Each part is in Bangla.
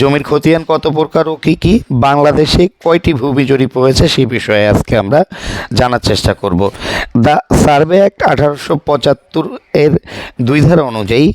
জমির খতিয়ান কত প্রকার ও কী কী? বাংলাদেশে কয়টি ভূমি জরিপ হয়েছে সেই বিষয়ে আজকে আমরা জানার চেষ্টা করব। দ্য সার্ভে অ্যাক্ট আঠারোশো পঁচাত্তর এর দুই ধারা অনুযায়ী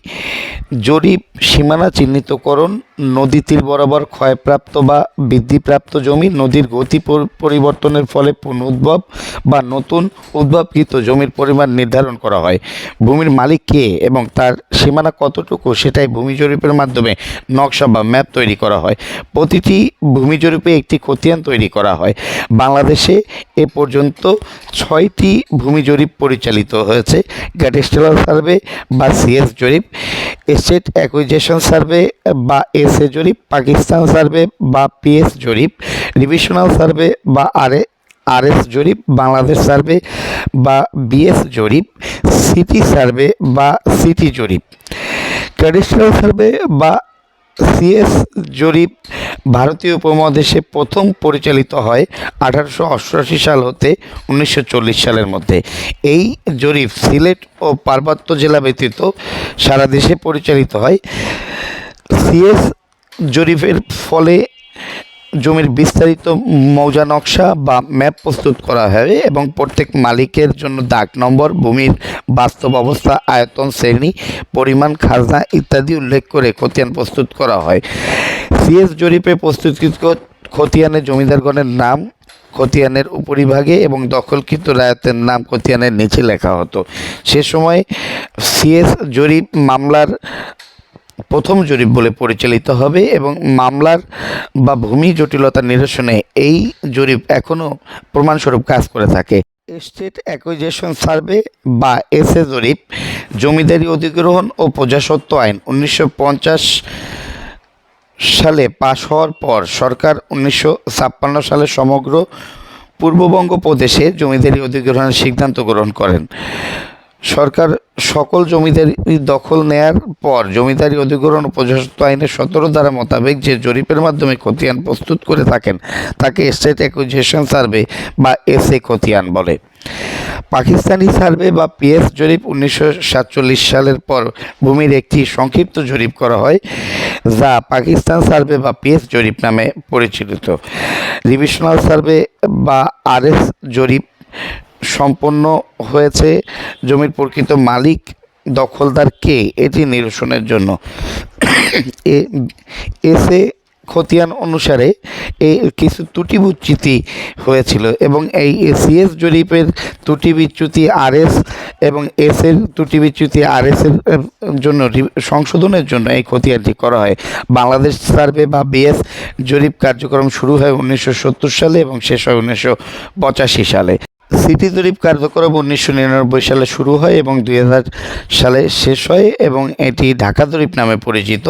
জরিপ সীমানা চিহ্নিতকরণ নদী তীর বরাবর ক্ষয়প্রাপ্ত বা বৃদ্ধিপ্রাপ্ত জমি নদীর গতি পরিবর্তনের ফলে পুনরুদ্ভব বা নতুন উদ্ভবকৃত জমির পরিমাণ নির্ধারণ করা হয়। ভূমির মালিক কে এবং তার সীমানা কতটুকু সেটাই ভূমি জরিপের মাধ্যমে নকশা বা ম্যাপ তৈরি করা হয়। প্রতিটি ভূমি জরিপে একটি খতিয়ান তৈরি করা হয়। বাংলাদেশে এ পর্যন্ত ছয়টি ভূমি জরিপ পরিচালিত হয়েছে। গ্যাটেস্টেলাল সার্ভে বা সিএস জরিপ, স্টেট অ্যাকুইজেশন সার্ভে বা এস এ জরিপ, পাকিস্তান সার্ভে বা পিএস জরিপ, রিভিশনাল সার্ভে বা আর আর এস জরিপ, বাংলাদেশ সার্ভে বা বিএস জরিপ, সিটি সার্ভে বা সিটি জরিপ। ট্র্যাডিশনাল সার্ভে বা সিএস জরিপ ভারতীয় উপমহাদেশে প্রথম পরিচালিত হয় আঠারোশো অষ্টআশি সাল হতে উনিশশো চল্লিশ সালের মধ্যে। এই জরিপ সিলেট ও পার্বত্য জেলা ব্যতীত সারা দেশে পরিচালিত হয়। সিএস জরিপের ফলে জমির বিস্তারিত মৌজা নকশা বা ম্যাপ প্রস্তুত করা হবে এবং প্রত্যেক মালিকের জন্য দাগ নম্বর, ভূমির বাস্তব অবস্থা, আয়তন, শ্রেণি, পরিমাণ, খাজনা ইত্যাদি উল্লেখ করে খতিয়ান প্রস্তুত করা হয়। সিএস জরিপে প্রস্তুতকৃত খতিয়ানের জমিদারগণের নাম, খতিয়ানের উপরিভাগে এবং দখলকৃত রায়তের নাম খতিয়ানের নিচে লেখা হতো। সে সময় সিএস জরিপ মামলার প্রথম জরিপ বলে পরিচালিত হবে এবং মামলার বা ভূমি জটিলতা নিরসনে এই জরিপ এখনও প্রমাণস্বরূপ কাজ করে থাকে। স্টেট অ্যাকুইজেশন সার্ভে বা এসএ জরিপ, জমিদারি অধিগ্রহণ ও প্রজাস্বত্ব আইন উনিশশো পঞ্চাশ সালে পাশ হওয়ার পর সরকার উনিশশো ছাপ্পান্ন সালে সমগ্র পূর্ববঙ্গ প্রদেশে জমিদারি অধিগ্রহণের সিদ্ধান্ত গ্রহণ করেন। সরকার সকল জমিদারি দখল নেয়ার পর জমিদারি অধিগ্রহণ প্রজাস্বত্ব আইনের সতেরো ধারা মোতাবেক যে জরিপের মাধ্যমে খতিয়ান প্রস্তুত করে থাকেন, তাকে স্টেট অ্যাকুইজিশন সার্ভে বা এসএ খতিয়ান বলে। পাকিস্তানি সার্ভে বা পিএস জরিপ উনিশশো সাতচল্লিশ সালের পর ভূমির একটি সংক্ষিপ্ত জরিপ করা হয়, যা পাকিস্তান সার্ভে বা পিএস জরিপ নামে পরিচালিত রিভিশনাল সার্ভে বা আরএস জরিপ সম্পন্ন হয়েছে। জমির প্রকৃত মালিক, দখলদার কে? এটি নিরসনের জন্য। এসে খতিয়ান অনুসারে এই কিছু ত্রুটি বিচ্যুতি হয়েছিল এবং এই সিএস জরিপের ত্রুটি বিচ্যুতি আরএস এবং এস এর ত্রুটি বিচ্যুতি আরএস এর জন্য সংশোধনের জন্য এই খতিয়ানটি করা হয়। বাংলাদেশ সার্ভে বা বিএস জরিপ কার্যক্রম শুরু হয় উনিশশো সত্তর সালে এবং শেষ হয় উনিশশো পঁচাশি সালে। সিটি জরিপ কার্যক্রম উনিশশো নিরানব্বই সালে শুরু হয় এবং দুই হাজার সালে শেষ হয় এবং এটি ঢাকা জরিপ নামে পরিচিত।